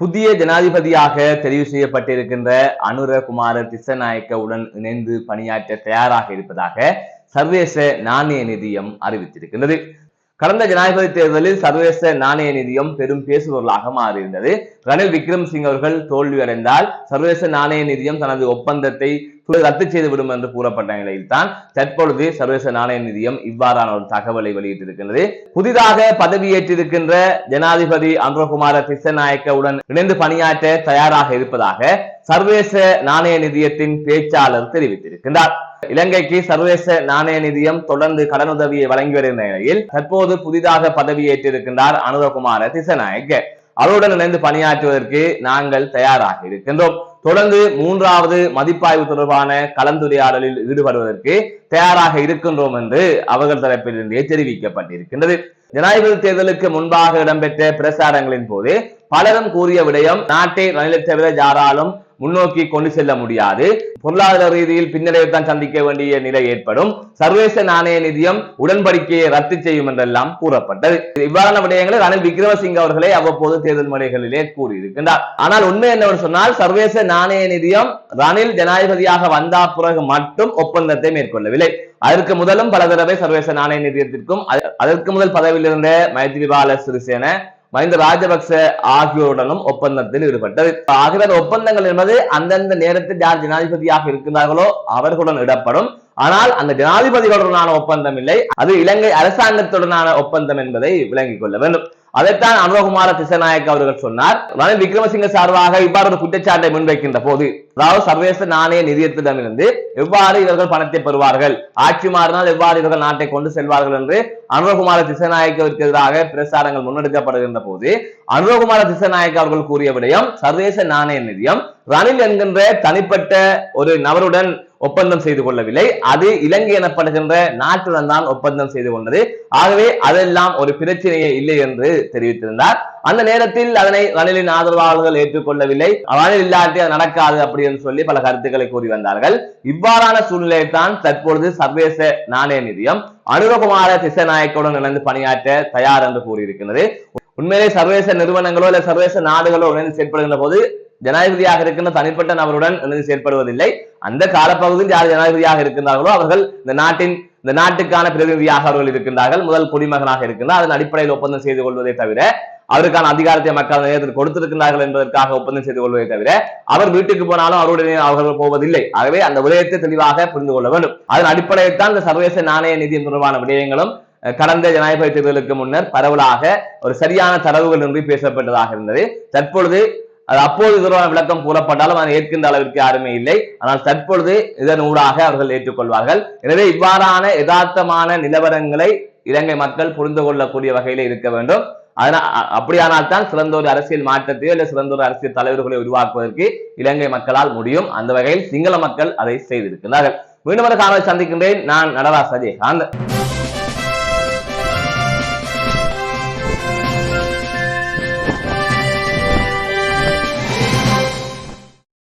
புதிய ஜனாதிபதியாக தெரிவு செய்யப்பட்டிருக்கின்ற அனுரகுமார திசநாயக்கவுடன் இணைந்து பணியாற்ற தயாராக இருப்பதாக சர்வதேச நாணய நிதியம் அறிவித்திருக்கின்றது. கடந்த ஜனாதிபதி தேர்தலில் சர்வதேச நாணய நிதியம் பெரும் பேசுபொருளாக மாறியிருந்தது. ரணில் விக்ரம்சிங் அவர்கள் தோல்வியடைந்தால் சர்வதேச நாணய நிதியம் தனது ஒப்பந்தத்தை ரத்து செய்துவிடும் என்று கூறப்பட்ட நிலையில் தான் தற்பொழுது சர்வதேச நாணய நிதியம் இவ்வாறான ஒரு தகவலை வெளியிட்டிருக்கின்றது. புதிதாக பதவியேற்றிருக்கின்ற ஜனாதிபதி அனுரகுமார திசநாயக்கவுடன் இணைந்து பணியாற்ற தயாராக இருப்பதாக சர்வதேச நாணய நிதியத்தின் பேச்சாளர் தெரிவித்திருக்கிறார் இலங்கைக்கு சர்வதேச நாணய நிதியம் தொடர்ந்து கடனுதவியை வழங்கி வருகிற நிலையில் தற்போது புதிதாக பதவியேற்றிருக்கின்றார் அனுரகுமார திசநாயக்க. அவருடன் இணைந்து பணியாற்றுவதற்கு நாங்கள் தயாராக இருக்கின்றோம். தொடர்ந்து மூன்றாவது மதிப்பாய்வு தொடர்பான கலந்துரையாடலில் ஈடுபடுவதற்கு தயாராக இருக்கின்றோம் என்று அவர்கள் தரப்பிலிருந்தே தெரிவிக்கப்பட்டிருக்கின்றது. ஜனாதிபதி தேர்தலுக்கு முன்பாக இடம்பெற்ற பிரசாரங்களின் போது பலரும் கூறிய விடயம் நாட்டை ரணிலை தவிர யாராலும் முன்னோக்கி கொண்டு செல்ல முடியாது. பொருளாதார ரீதியில் பின்னடைவுத்தான் சந்திக்க வேண்டிய நிலை ஏற்படும். சர்வதேச நாணய நிதியம் உடன்படிக்கையை ரத்து செய்யும் என்றெல்லாம் கூறப்பட்டது. இவ்வாறான விடயங்களை ரணில் விக்ரமசிங்க அவர்களே அவ்வப்போது தேர்தல் முறைகளிலே கூறியிருக்கின்றார். ஆனால் உண்மை என்னவென்று சொன்னால் சர்வதேச நாணய நிதியம் ரணில் ஜனாதிபதியாக வந்தா பிறகு மட்டும் ஒப்பந்தத்தை மேற்கொள்ளவில்லை. அதற்கு முதலும் பல தடவை சர்வதேச நாணய நிதியத்திற்கும் அதற்கு முதல் பதவியில் இருந்த மைத்ரிபால சிறிசேன மஹிந்த ராஜபக்ச ஆகியோருடனும் ஒப்பந்தத்தில் ஈடுபட்டது ஆகிய ஒப்பந்தங்கள் என்பது அந்தந்த நேரத்தில் யார் ஜனாதிபதியாக இருக்கிறார்களோ அவர்களுடன் இடப்படும் ஆனால் அந்த ஜனாதிபதிகளுடனான ஒப்பந்தம் இல்லை. அது இலங்கை அரசாங்கத்துடனான ஒப்பந்தம் என்பதை விளங்கிக் கொள்ள வேண்டும். அதைத்தான் அனுரகுமார திசநாயக் அவர்கள் சொன்னார். ரணில் விக்ரமசிங்க சார்பாக இவ்வாறு ஒரு குற்றச்சாட்டை முன்வைக்கின்ற போது அதாவது சர்வதேச நாணய நிதியத்திடமிருந்து எவ்வாறு இவர்கள் பணத்தை பெறுவார்கள்? ஆட்சி மாறினால் எவ்வாறு இவர்கள் நாட்டை கொண்டு செல்வார்கள் என்று அனுரகுமார திசநாயக்கவிற்கு எதிராக பிரசாரங்கள் முன்னெடுக்கப்படுகின்ற போது அனுரகுமார திசநாயக்க அவர்கள் கூறிய விடயம் சர்வதேச நாணய நிதியம் ரணில் என்கின்ற தனிப்பட்ட ஒரு நபருடன் ஒப்பந்தம் செய்து கொள்ளவில்லை. அது இலங்கை எனப்படுகின்ற நாட்டுடன் தான் ஒப்பந்தம் செய்து கொண்டது. ஆகவே அதெல்லாம் ஒரு பிரச்சனையே இல்லை என்று தெரிவித்திருந்தார். அந்த நேரத்தில் அதனை ரணிலின் ஆதரவாளர்கள் ஏற்றுக்கொள்ளவில்லை. ரணில் இல்லாட்டி அது நடக்காது அப்படி என்று சொல்லி பல கருத்துக்களை கூறி வந்தார்கள். இவ்வாறான சூழ்நிலையைத்தான் தற்பொழுது சர்வதேச நாணய நிதியம் அனுரகுமார திசநாயக்குடன் இணைந்து பணியாற்ற தயார் என்று கூறியிருக்கிறது. உண்மையிலே சர்வதேச நிறுவனங்களோ இல்ல சர்வதேச நாடுகளோ இணைந்து செயற்படுகின்ற போது ஜனாதிபதியாக இருக்கின்ற தனிப்பட்ட நபருடன் இணைந்து செயற்படுவதில்லை. அந்த காலப்பகுதியில் யார் ஜனாதிபதியாக இருக்கின்றார்களோ அவர்கள் இந்த நாட்டின் இந்த நாட்டுக்கான பிரதிநிதியாக அவர்கள் இருக்கின்றார்கள். முதல் குடிமகனாக இருக்கின்றார். அதன் அடிப்படையில் ஒப்பந்தம் செய்து கொள்வதை தவிர அவருக்கான அதிகாரத்தை மக்கள் நேரத்தில் கொடுத்திருக்கிறார்கள் என்பதற்காக ஒப்பந்தம் செய்து கொள்வதை தவிர அவர் வீட்டுக்கு போனாலும் அவருடைய அவர்கள் போவதில்லை. ஆகவே அந்த விடயத்தை தெளிவாக புரிந்து கொள்ள வேண்டும். அதன் அடிப்படையில் தான் இந்த சர்வதேச நாணய நிதியம் தொடர்பான விடயங்களும் கடந்த ஜனாதிபதி தேர்தலுக்கு முன்னர் பரவலாக ஒரு சரியான தரவுகள் நின்று பேசப்பட்டதாக இருந்தது. தற்பொழுது அது அப்போது தொடர்பான விளக்கம் கூறப்பட்டாலும் அதை ஏற்கின்ற அளவிற்கு யாருமே இல்லை. ஆனால் தற்பொழுது இதன் ஊடாக அவர்கள் ஏற்றுக்கொள்வார்கள். எனவே இவ்வாறான யதார்த்தமான நிலவரங்களை இலங்கை மக்கள் புரிந்து கொள்ளக்கூடிய வகையில இருக்க வேண்டும். அதனால் அப்படியானால் தான் சிறந்த ஒரு அரசியல் மாற்றத்தையோ இல்லை சிறந்த ஒரு அரசியல் தலைவர்களை உருவாக்குவதற்கு இலங்கை மக்களால் முடியும். அந்த வகையில் சிங்கள மக்கள் அதை செய்திருக்கிறார்கள். மீண்டும் ஒரு காணொலி சந்திக்கின்றேன். நான் நடராஜ் அஜயகாந்த்